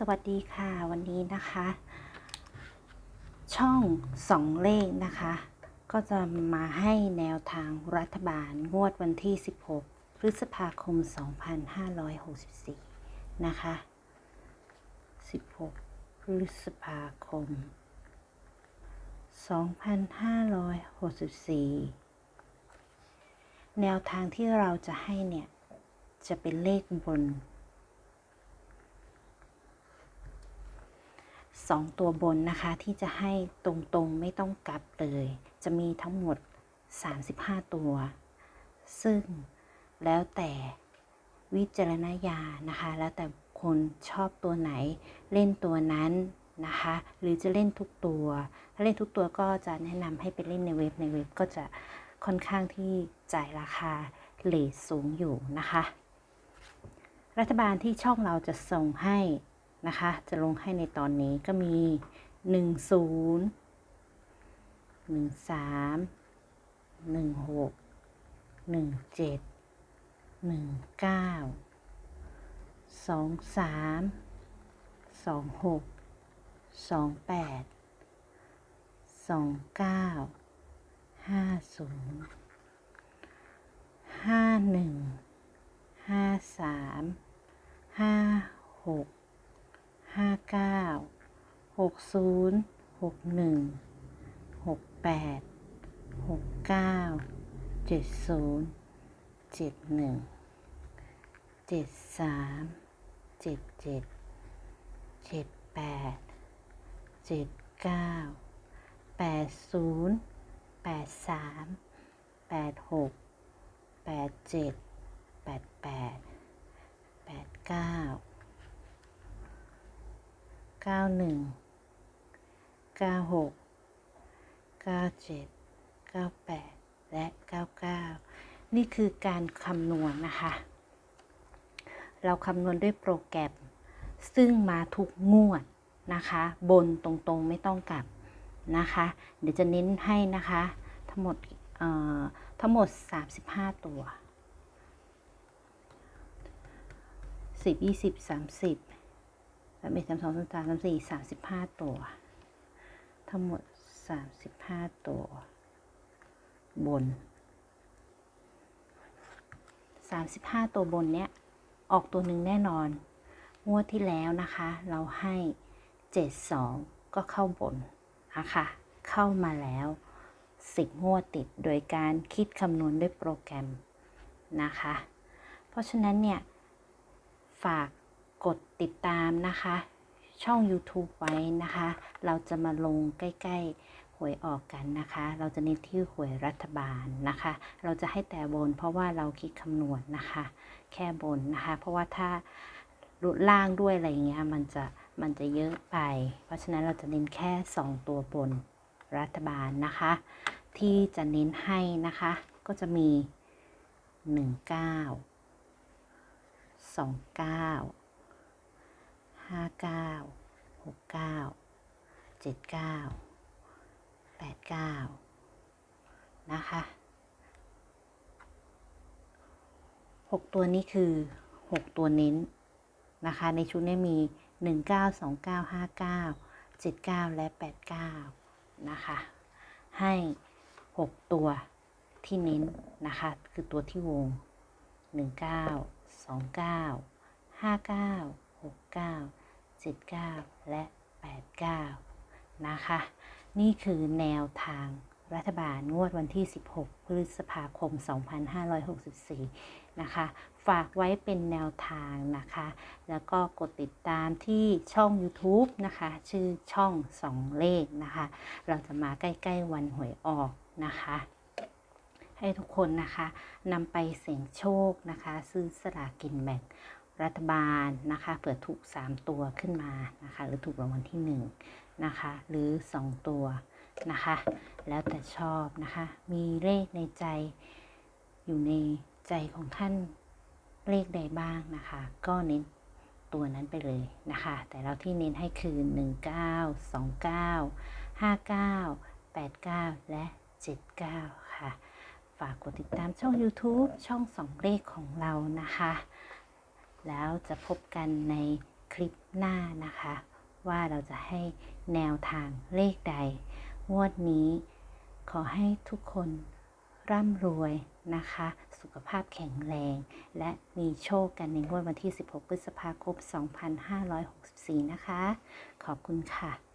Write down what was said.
สวัสดีค่ะวันนี้นะคะ ช่องสองเลขนะคะ ก็จะมาให้แนวทางรัฐบาลงวดวันที่ 16 พฤษภาคม 2564 นะคะ 16 พฤษภาคม 2564 แนวทางที่เราจะให้เนี่ย จะเป็นเลขบน สองตัวบนนะคะที่จะให้ตรงๆไม่ต้องกลับเลย จะมีทั้งหมด 35 ตัว ซึ่งแล้วแต่วิจารณญาณนะคะ แล้วแต่คนชอบตัวไหนเล่นตัวนั้นนะคะ หรือจะเล่นทุกตัว ถ้าเล่นทุกตัวก็จะแนะนำให้ไปเล่นในเว็บในเว็บก็จะค่อนข้างที่จ่ายราคาเลทสูงอยู่นะคะ รัฐบาลที่ช่องเราจะส่งให้ นะคะ จะลงให้ในตอนนี้ก็มี1 0 1 3 1 6 1 7 1 9 2 3 2 6 2 8 2 9 5 0 5 1 5 3 5 6ห้า ห้าเก้าหกศูนย์หกหนึ่งหกแปดหกเก้าเจ็ดศูนย์เจ็ดหนึ่งเจ็ดสามเจ็ดเจ็ดเจ็ดแปดเจ็ดเก้าแปดศูนย์แปดสามแปดหกแปดเจ็ดแปดแปดแปดเก้า เก้าหนึ่งเก้าหกเก้าเจ็ดเก้าแปดและเก้าเก้านี่คือการคำนวณนะคะ เราคำนวณด้วยโปรแกรม ซึ่งมาทุกงวดนะคะ บนตรงๆไม่ต้องกลับนะคะ เดี๋ยวจะเน้นให้นะคะ ทั้งหมดทั้งหมด 35 ตัว 10 20 30สามเอ็ดสามสองสามสามสามสี่สามสิบห้าตัว ทั้งหมดสามสิบห้าตัว บนสามสิบห้าตัวบนเนี้ย ออกตัวหนึ่งแน่นอน งวดที่แล้วนะคะ เราให้เจ็ดสองก็เข้าบนนะคะเข้ามาแล้วสิบงวดติดโดยการคิดคำนวณด้วยโปรแกรมนะคะ เพราะฉะนั้นเนี่ย ฝาก กดติดตามนะคะ ช่อง YouTube ไว้นะคะ เราจะมาลงใกล้ๆหวยออกกันนะคะ เราจะเน้นที่หวยรัฐบาลนะคะ เราจะให้แต่บนเพราะว่าเราคิดคำนวณนนะคะ แค่บนนะคะ เพราะว่าถ้าลุดล่างด้วยอะไรเงี้ยมันจะมันจะเยอะไป เพราะฉะนั้นเราจะเน้นแค่ 2 ตัวบนรัฐบาลนะคะ ที่จะเน้นให้นะคะ ก็จะมี 19 29 ห้าเก้าหกเก้าเจ็ดเก้าแปดเก้านะคะหกตัวนี้คือหกตัวเน้นนะคะ ในชุดนี้มีหนึ่งเก้าสองเก้าห้าเก้าเจ็ดเก้าและแปดเก้านะคะ ให้หกตัวที่เน้นนะคะ คือตัวที่วงหนึ่งเก้าสองเก้าห้าเก้า 69 79 และ 89 นะคะ นี่คือแนวทางรัฐบาลงวดวันที่ 16 พฤษภาคม 2564 นะคะ ฝากไว้เป็นแนวทางนะคะ แล้วก็กดติดตามที่ช่อง YouTube นะคะ ชื่อช่อง2เลขนะคะ เราจะมาใกล้ ๆ วันหวยออกนะคะ ให้ทุกคนนะคะนำไปเสี่ยงโชคนะคะ ซื้อสลากินแบ่ง รัฐบาลนะคะเผื่อถูก 3 ตัวขึ้นมานะคะ หรือถูกรางวัลที่1นะคะ หรือ 2 ตัวนะคะ แล้วแต่ชอบนะคะ มีเลขในใจอยู่ในใจของท่านเลขใดบ้างนะคะ ก็เน้นตัวนั้นไปเลยนะคะ แต่เราที่เน้นให้คือ 19 29 59 89 และ 79 ค่ะ ฝากกดติดตามช่อง YouTube ช่อง2เลขของเรานะคะ แล้วจะพบกันในคลิปหน้านะคะ ว่าเราจะให้แนวทางเลขใด งวดนี้ ขอให้ทุกคนร่ำรวยนะคะ สุขภาพแข็งแรง และมีโชคกันในงวดวันที่ 16 พฤษภาคม 2564 นะคะ ขอบคุณค่ะ